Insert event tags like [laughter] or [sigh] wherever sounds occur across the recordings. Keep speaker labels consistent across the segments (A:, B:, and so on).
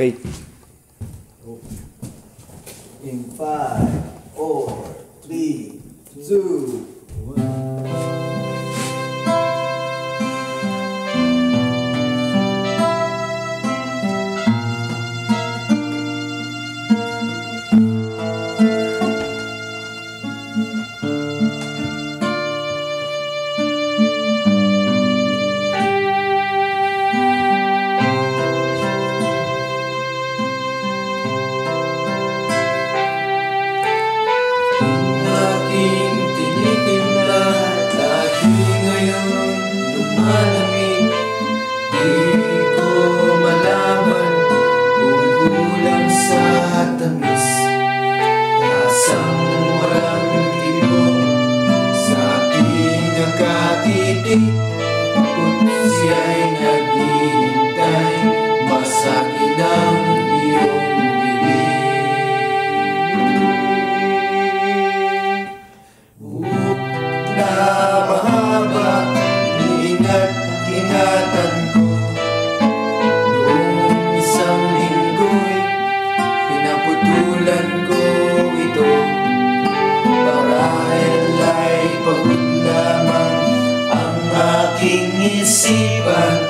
A: Speak.
B: In five, four, three, two, one.
C: Lumalamig Di ko malaman kung kulang sa tamis. Asang walang tibok sa aking nakatitig. Kung siya'y naghihintay Masakit ang aking isipan At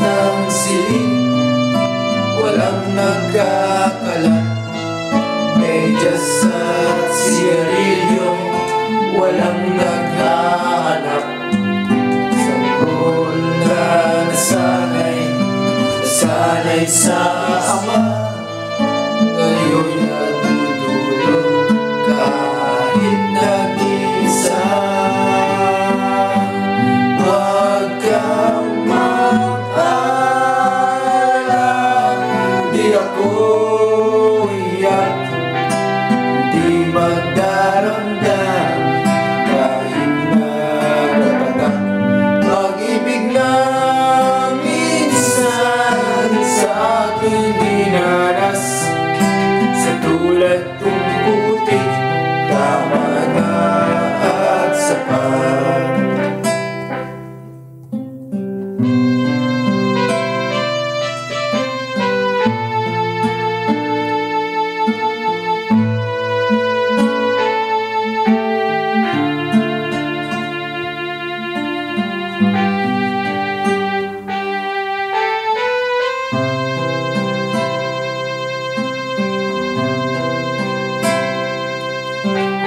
C: ng siling Walang nagkakalat Medyas at sigarilyo Walang naghahanap Sanggol na nasanay Nasanay sa ama Thank you.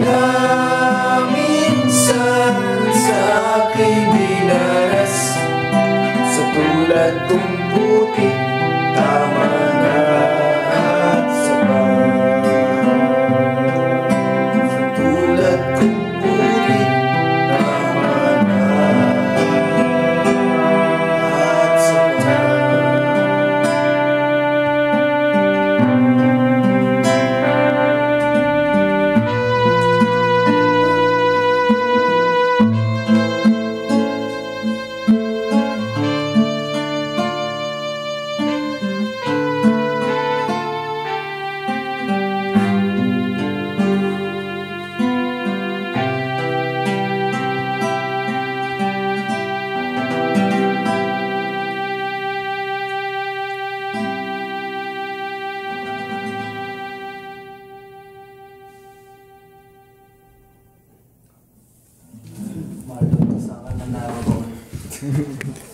C: Tulad At mm-hmm [laughs]